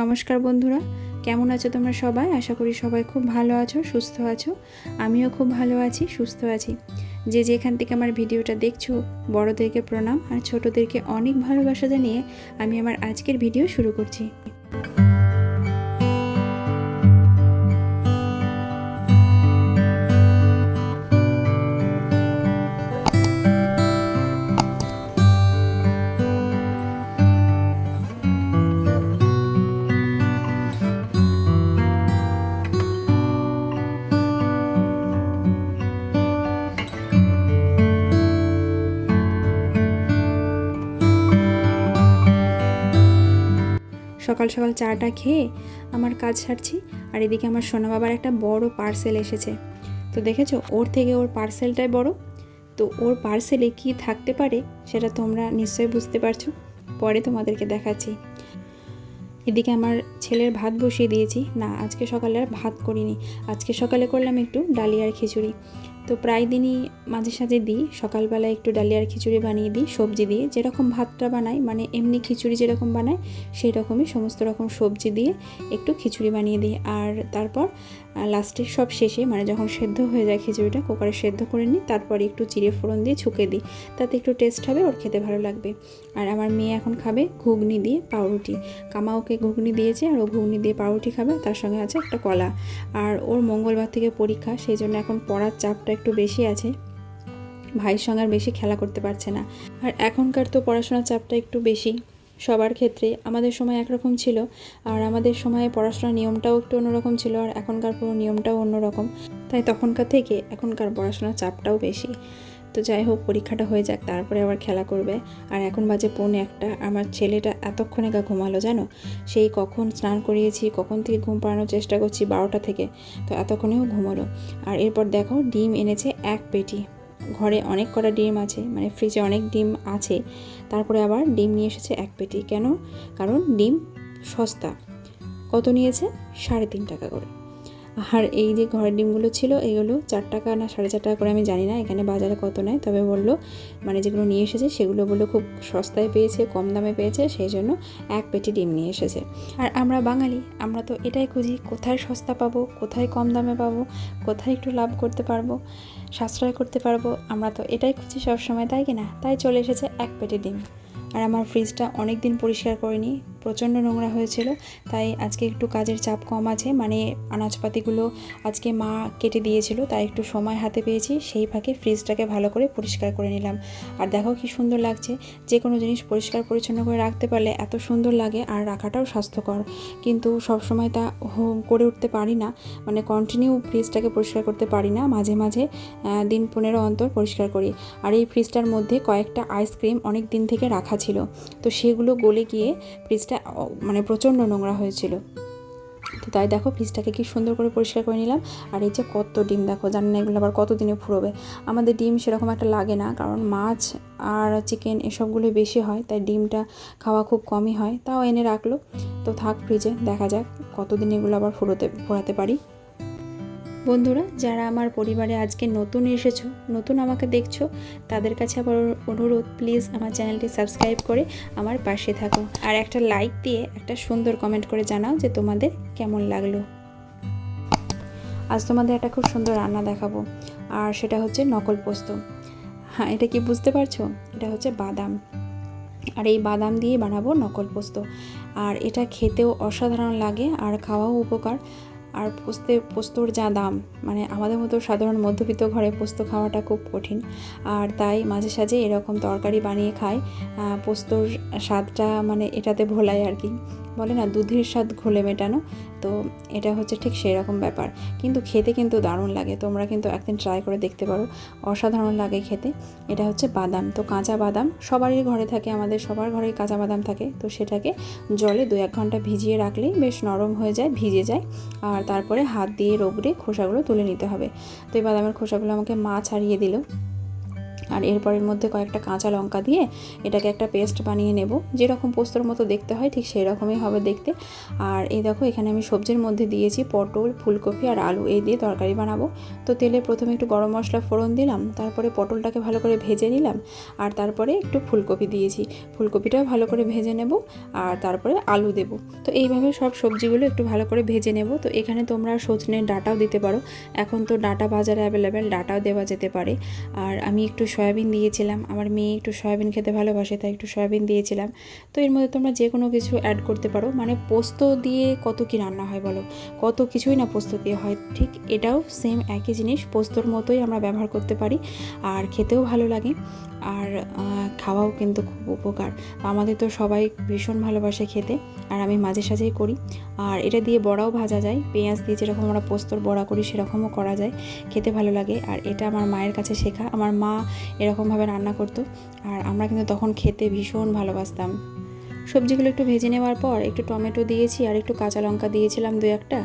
নমস্কার বন্ধুরা, কেমন আছো তোমরা সবাই? আশা করি সবাই খুব ভালো আছো, সুস্থ আছো। আমিও খুব ভালো আছি, সুস্থ আছি। যে যেখান থেকে আমার ভিডিওটা দেখছ, বড়দেরকে প্রণাম আর ছোটদেরকে অনেক ভালোবাসা জানিয়ে আমি আমার আজকের ভিডিও শুরু করছি। সকাল সকাল চাটা খেয়ে আমার কাজ সারছি, আর এদিকে আমার সোনা বাবার একটা বড় পার্সেল এসেছে। তো দেখেছ, ওর থেকে ওর পার্সেলটাই বড়। তো ওর পার্সেলে কি থাকতে পারে সেটা তোমরা নিশ্চয়ই বুঝতে পারছ। পরে তোমাদেরকে দেখাচ্ছি। এদিকে আমার ছেলের ভাত বসিয়ে দিয়েছি। না, আজকে সকালে আর ভাত করিনি। আজকে সকালে করলাম একটু ডালিয়ার খিচুড়ি। তো প্রায় দিনই মাঝে সাঝে দিই। সকালবেলা একটু ডালিয়ার খিচুড়ি বানিয়ে দিই, সবজি দিয়ে। যেরকম ভাতটা বানাই মানে এমনি খিচুড়ি যেরকম বানাই সেই রকমই সমস্ত রকম সবজি দিয়ে একটু খিচুড়ি বানিয়ে দিই। আর তারপর লাস্টে সব শেষে মানে যখন সেদ্ধ হয়ে যায় খিচুড়িটা কুকারে সেদ্ধ করে নিই, তারপর একটু চিড়ে ফোড়ন দিয়ে ছুকে দিই। তাতে একটু টেস্ট হবে, ওর খেতে ভালো লাগবে। আর আমার মেয়ে এখন খাবে ঘুগনি দিয়ে পাউরুটি। কামা ওকে ঘুগনি দিয়েছে আর ও ঘুগনি দিয়ে পাউরুটি খাবে, তার সঙ্গে আছে একটা কলা। আর ওর মঙ্গলবার থেকে পরীক্ষা, সেই জন্য এখন পড়ার চাপটা একটু বেশি আছে। ভাইয়ের সঙ্গে আর বেশি খেলা করতে পারছে না। আর এখনকার তো পড়াশোনার চাপটা একটু বেশি। সবার ক্ষেত্রে আমাদের সময় একরকম ছিল আর আমাদের সময়ে পড়াশোনার নিয়মটাও একটু অন্যরকম ছিল আর এখনকার পুরো নিয়মটাও অন্যরকম। তাই তখনকার থেকে এখনকার পড়াশোনার চাপটাও বেশি। তো যাই হোক, পরীক্ষাটা হয়ে যাক, তারপরে আবার খেলা করবে। আর এখন বাজে পৌনে একটা। আমার ছেলেটা এতক্ষণে গা ঘুমালো, জানো? সেই কখন স্নান করিয়েছি, কখন থেকে ঘুম পাড়ানোর চেষ্টা করছি, বারোটা থেকে। তো এতক্ষণেও ঘুমালো। আর এরপর দেখো, ডিম এনেছে এক পেটি। ঘরে অনেক কটা ডিম আছে মানে ফ্রিজে অনেক ডিম আছে। তারপরে আবার ডিম নিয়ে এসেছে এক পেটি। কেন? কারণ ডিম সস্তা। কত নিয়েছে? সাড়ে তিন টাকা করে। আর এই যে ঘরের ডিমগুলো ছিল, এগুলো চার টাকা না সাড়ে চার টাকা করে আমি জানি না, এখানে বাজারে কত নেয়, তবে বলল মানে যেগুলো নিয়ে এসেছে সেগুলো বলল খুব সস্তায় পেয়েছে, কম দামে পেয়েছে, সেই জন্য এক পেটি ডিম নিয়ে এসেছে। আর আমরা বাঙালি, আমরা তো এটাই খুঁজি, কোথায় সস্তা পাবো, কোথায় কম দামে পাবো, কোথায় একটু লাভ করতে পারব, সাশ্রয় করতে পারব, আমরা তো এটাই খুঁজি সবসময়, তাই কি না? তাই চলে এসেছে এক পেটি ডিম। আর আমার ফ্রিজটা অনেক দিন পরিষ্কার করিনি প্রচণ্ড নোংরা হয়েছিল, তাই আজকে একটু কাজের চাপ কম আছে। মানে আনাজপাতিগুলো আজকে মা কেটে দিয়েছিল, তাই একটু সময় হাতে পেয়েছি, সেই ফাঁকে ফ্রিজটাকে ভালো করে পরিষ্কার করে নিলাম। আর দেখো কি সুন্দর লাগছে, যে কোনো জিনিস পরিষ্কার পরিচ্ছন্ন করে রাখতে পারলে এত সুন্দর লাগে আর রাখাটাও স্বাস্থ্যকর। কিন্তু সবসময় তা করে উঠতে পারি না মানে কন্টিনিউ ফ্রিজটাকে পরিষ্কার করতে পারি না, মাঝে মাঝে দিন পনেরো অন্তর পরিষ্কার করি। আর এই ফ্রিজটার মধ্যে কয়েকটা আইসক্রিম অনেক দিন থেকে রাখা ছিল, তো সেগুলো গলে গিয়ে ফ্রিজটা মানে প্রচণ্ড নোংরা হয়েছিল। তো তাই দেখো, ফ্রিজটাকে কি সুন্দর করে পরিষ্কার করে নিলাম। আর এই যে কত ডিম, দেখো, জানি না এগুলো আবার কতদিনে ফুরোবে। আমাদের ডিম সেরকম একটা লাগে না, কারণ মাছ আর চিকেন এসবগুলোই বেশি হয়, তাই ডিমটা খাওয়া খুব কমই হয়। তাও এনে রাখল। তো থাক, ফ্রিজে দেখা যাক কতদিন এগুলো আবার ফুরোতে, ফোরাতে পারি। বন্ধুরা, যারা আমার পরিবারে আজকে নতুন এসেছ, নতুন আমাকে দেখছ, তাদের কাছে আবার অনুরোধ প্লিজ আমার চ্যানেলটি সাবস্ক্রাইব করে আমার পাশে থাকো। আর একটা লাইক দিয়ে একটা সুন্দর কমেন্ট করে জানাও যে তোমাদের কেমন লাগল। আজ তোমাদের একটা খুব সুন্দর রান্না দেখাবো, আর সেটা হচ্ছে নকল পোস্ত। হ্যাঁ এটা কি বুঝতে পারছ? এটা হচ্ছে বাদাম। আর এই বাদাম দিয়ে বানাবো নকল পোস্ত। আর এটা খেতেও অসাধারণ লাগে, আর খাওয়াও উপকার। আর পোস্তে, পোস্তর যা দাম মানে আমাদের মতো সাধারণ মধ্যবিত্ত ঘরে পোস্ত খাওয়াটা খুব কঠিন। আর তাই মাঝে সাঝে এরকম তরকারি বানিয়ে খাই। পোস্তর স্বাদটা মানে এটাতে ভোলায় আর কি। বলে না, দুধের স্বাদ ঘোলে মেটানো, তো এটা হচ্ছে ঠিক সেই রকম ব্যাপার। কিন্তু খেতে কিন্তু দারুণ লাগে, তোমরা কিন্তু একদিন ট্রাই করে দেখতে পারো, অসাধারণ লাগে খেতে। এটা হচ্ছে বাদাম, তো কাঁচা বাদাম সবারই ঘরে থাকে, আমাদের সবার ঘরেই কাঁচা বাদাম থাকে, তো সেটাকে জলে দু এক ঘণ্টা ভিজিয়ে রাখলেই বেশ নরম হয়ে যায়, ভিজে যায়, আর তারপরে হাত দিয়ে রগড়ে খোসাগুলো তুলে নিতে হবে। তো এই বাদামের খোসাগুলো আমাকে মা ছাড়িয়ে দিল। আর এরপরের মধ্যে কয়েকটা কাঁচা লঙ্কা দিয়ে এটাকে একটা পেস্ট বানিয়ে নেব। যেরকম পোস্তর মতো দেখতে হয়, ঠিক সেই রকমই হবে দেখতে। আর এই দেখো, এখানে আমি সবজির মধ্যে দিয়েছি পটল, ফুলকপি আর আলু। এই দিয়ে তরকারি বানাবো। তো তেলে প্রথমে একটু গরম মশলা ফোড়ন দিলাম, তারপরে পটলটাকে ভালো করে ভেজে নিলাম। আর তারপরে একটু ফুলকপি দিয়েছি। ফুলকপিটাও ভালো করে ভেজে নেব আর তারপরে আলু দেব। তো এইভাবে সব সবজিগুলো একটু ভালো করে ভেজে নেব। তো এখানে তোমরা সজনের ডাটাও দিতে পারো। এখন তো ডাটা বাজারে অ্যাভেলেবেল, ডাটাও দেওয়া যেতে পারে। আর আমি একটু সয়াবিন দিয়েছিলাম। আমার মেয়ে একটু সয়াবিন খেতে ভালোবাসে, তাই একটু সয়াবিন দিয়েছিলাম। তো এর মধ্যে তোমরা যে কোনো কিছু অ্যাড করতে পারো। মানে পোস্ত দিয়ে কত কি রান্না হয় বলো? কত কিছুই না পোস্ত দিয়ে হয়। ঠিক এটাও সেম একই জিনিস। পোস্তর মতোই আমরা ব্যবহার করতে পারি। আর খেতেও ভালো লাগে। আর খাওয়াও কিন্তু খুব উপকার। আমাদের তো সবাই ভীষণ ভালোবাসে খেতে। আর আমি মাঝে সাঝেই করি। আর এটা দিয়ে বড়াও ভাজা যায়। পেঁয়াজ দিয়ে যেরকম আমরা পোস্তর বড়া করি, সেরকমও করা যায়। খেতে ভালো লাগে। আর এটা আমার মায়ের কাছে শেখা। আমার মা এরকমভাবে রান্না করতো। আর আমরা কিন্তু তখন খেতে ভীষণ ভালোবাসতাম। সবজিগুলো একটু ভেজে নেওয়ার পর একটু টমেটো দিয়েছি আর একটু কাঁচা লঙ্কা দিয়েছিলাম দু একটা।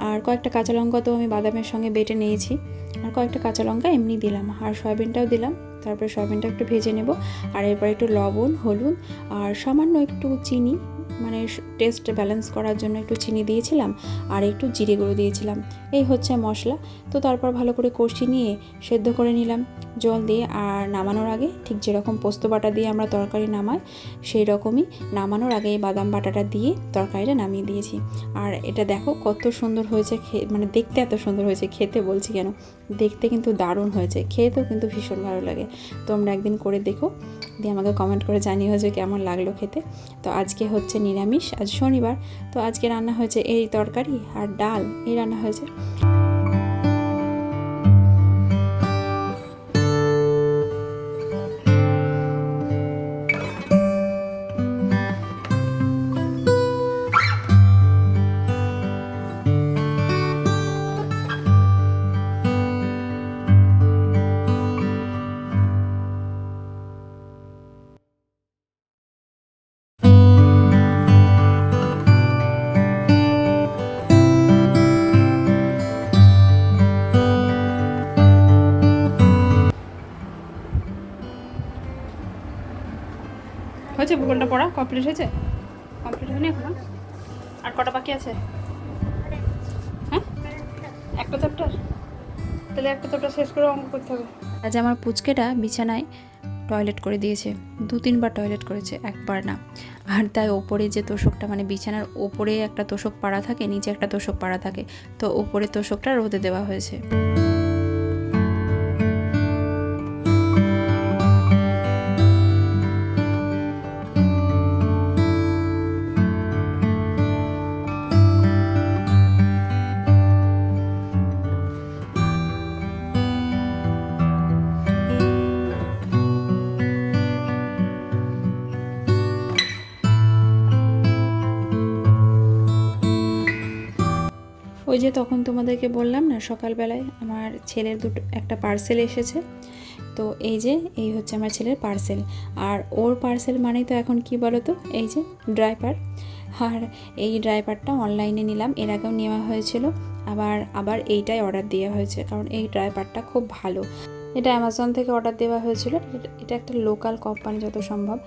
আর কয়েকটা কাঁচা লঙ্কা তো আমি বাদামের সঙ্গে বেটে নিয়েছি। আর কয়েকটা কাঁচা লঙ্কা এমনি দিলাম। আর সয়াবিনটাও দিলাম। তারপরে সয়াবিনটা একটু ভেজে নেব। আর এরপর একটু লবণ, হলুদ আর সামান্য একটু চিনি মানে টেস্ট ব্যালেন্স করার জন্য একটু চিনি দিয়েছিলাম আর একটু জিরে গুঁড়ো দিয়েছিলাম। এই হচ্ছে মশলা। তো তারপর ভালো করে কষি নিয়ে সেদ্ধ করে নিলাম। জল দিয়ে আর নামানোর আগে ঠিক যেরকম পোস্ত বাটা দিয়ে আমরা তরকারি নামাই সেই রকমই নামানোর আগে এই বাদাম বাটাটা দিয়ে তরকারিটা নামিয়ে দিয়েছি। আর এটা দেখো কত সুন্দর হয়েছে মানে দেখতে এত সুন্দর হয়েছে, খেতে বলছি কেন? দেখতে কিন্তু দারুণ হয়েছে, খেতেও কিন্তু ভীষণ ভালো লাগে। তোমরা একদিন করে দেখো, দিয়ে আমাকে কমেন্ট করে জানিও যে কেমন লাগল খেতে। তো আজকে হচ্ছে নিরামিষ, আজ শনিবার। তো আজকে রান্না হয়েছে এই তরকারি আর ডাল, এই রান্না হয়েছে। হয়েছে? ভূগোলটা পড়া? কমপ্লিট হয়েছে? কমপ্লিট হয়নি এখনও? আর কটা বাকি আছে? হ্যাঁ? একটা চ্যাপ্টার তাহলে একটা চ্যাপ্টার শেষ করে অঙ্ক করতে হবে। আজ আমার পুচকেটা বিছানায় টয়লেট করে দিয়েছে। দু তিনবার টয়লেট করেছে, একবার না। আর তাই ওপরে যে তোষকটা মানে বিছানার ওপরে একটা তোষক পাড়া থাকে, নিচে একটা তোষক পাড়া থাকে। তো ওপরে তোষকটা রোদে দেওয়া হয়েছে। ওই যে তখন তোমাদেরকে বললাম না, সকালবেলায় আমার ছেলের দুটো, একটা পার্সেল এসেছে। তো এই যে, এই হচ্ছে আমার ছেলের পার্সেল আর ওর পার্সেল মানেই তো এখন কি বলো তো এই যে ড্রাইভার আর এই ড্রাইভারটা অনলাইনে নিলাম, এর আগেও নেওয়া হয়েছিল। আবার আবার এইটাই অর্ডার দেওয়া হয়েছে, কারণ এই ড্রাইভারটা খুব ভালো। এটা অ্যামাজন থেকে অর্ডার দেওয়া হয়েছিল। এটা- একটা লোকাল কোম্পানি যত সম্ভব।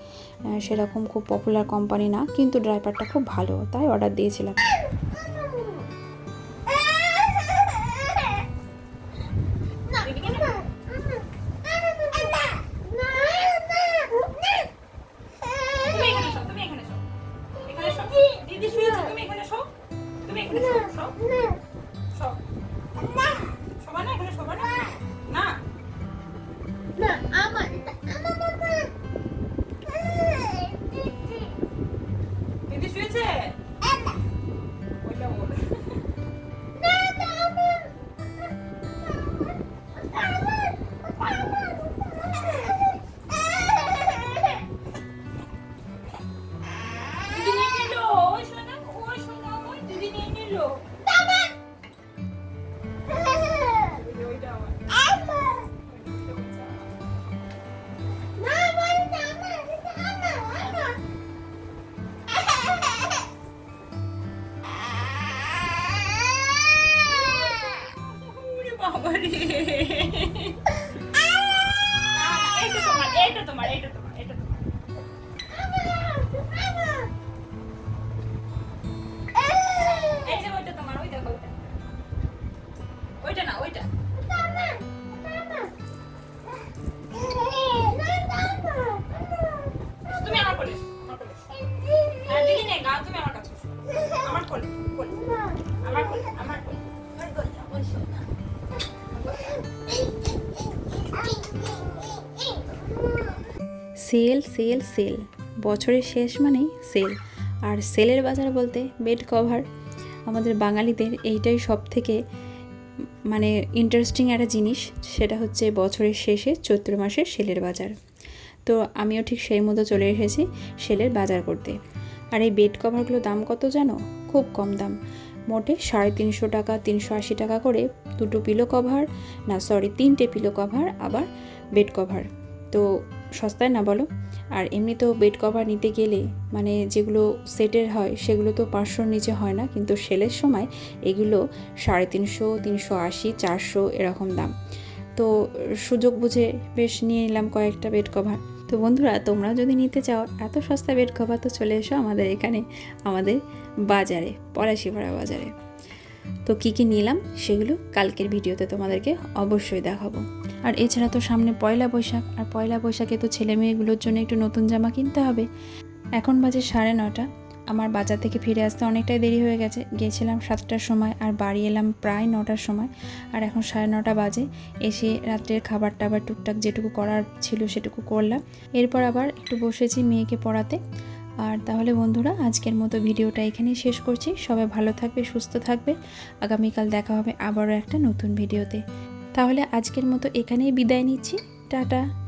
সেরকম খুব পপুলার কোম্পানি না, কিন্তু ড্রাইভারটা খুব ভালো, তাই অর্ডার দিয়েছিলাম। দিদি শুয়েছে, তুমি এখানে শো। তুমি এখানে শো, শো। শো। ওরে এটা তোমার এটা তোমার এটা তোমার এটা তোমার। ওইটা না ওইটা। তুমি আমার কোলে। আমার নে গা তুমি আমার কাছে আমার কোলে। Sale sale sale. বছরের শেষ মানেই সেল। আর সেলের বাজার বলতে বেড কভার। আমাদের বাঙালিদের এইটাই সব থেকে মানে ইন্টারেস্টিং একটা জিনিস, সেটা হচ্ছে বছরের শেষে চৈত্র মাসের সেলের বাজার। তো আমিও ঠিক সেই মতো চলে এসেছি সেলের বাজার করতে। আর এই বেড কভারগুলোর দাম কত জানো? খুব কম দাম। মোটে সাড়ে তিনশো টাকা, তিনশো আশি টাকা করে দুটো পিলো কভার না সরি তিনটে পিলো কভার আবার বেড কভার তো সস্তায় না বলো? আর এমনিতেও বেড কভার নিতে গেলে মানে যেগুলো সেটের হয়, সেগুলো তো পাঁচশোর নিচে হয় না, কিন্তু সেলের সময় এগুলো সাড়ে তিনশো তিনশো আশি, চারশো এরকম দাম। তো সুযোগ বুঝে বেশ নিয়ে নিলাম কয়েকটা বেড কভার তো বন্ধুরা তোমরা যদি নিতে চাও, এত সস্তা বেড কভার তো চলে এসো আমাদের এখানে, আমাদের বাজারে, পলাশিপাড়া বাজারে। তো কী কী নিলাম সেগুলো কালকের ভিডিওতে তোমাদেরকে অবশ্যই দেখাবো। আর এছাড়া তো সামনে পয়লা বৈশাখ, আর পয়লা বৈশাখে তো ছেলে মেয়েগুলোর জন্য একটু নতুন জামা কিনতে হবে। এখন বাজে সাড়ে নটা, আমার বাজার থেকে ফিরে আসতে অনেকটাই দেরি হয়ে গেছে। গিয়েছিলাম সাতটার সময় আর বাড়ি এলাম প্রায় নটার সময়। আর এখন সাড়ে নটা বাজে, এসে রাত্রের খাবার টাবার টুকটাক যেটুকু করার ছিল সেটুকু করলাম। এরপর আবার একটু বসেছি মেয়েকে পড়াতে। আর তাহলে বন্ধুরা, আজকের মতো ভিডিওটা এখানেই শেষ করছি। সবাই ভালো থাকবে, সুস্থ থাকবে। আগামীকাল দেখা হবে আবারও একটা নতুন ভিডিওতে। তাহলে আজকের মতো এখানেই বিদায় নিচ্ছি। টাটা।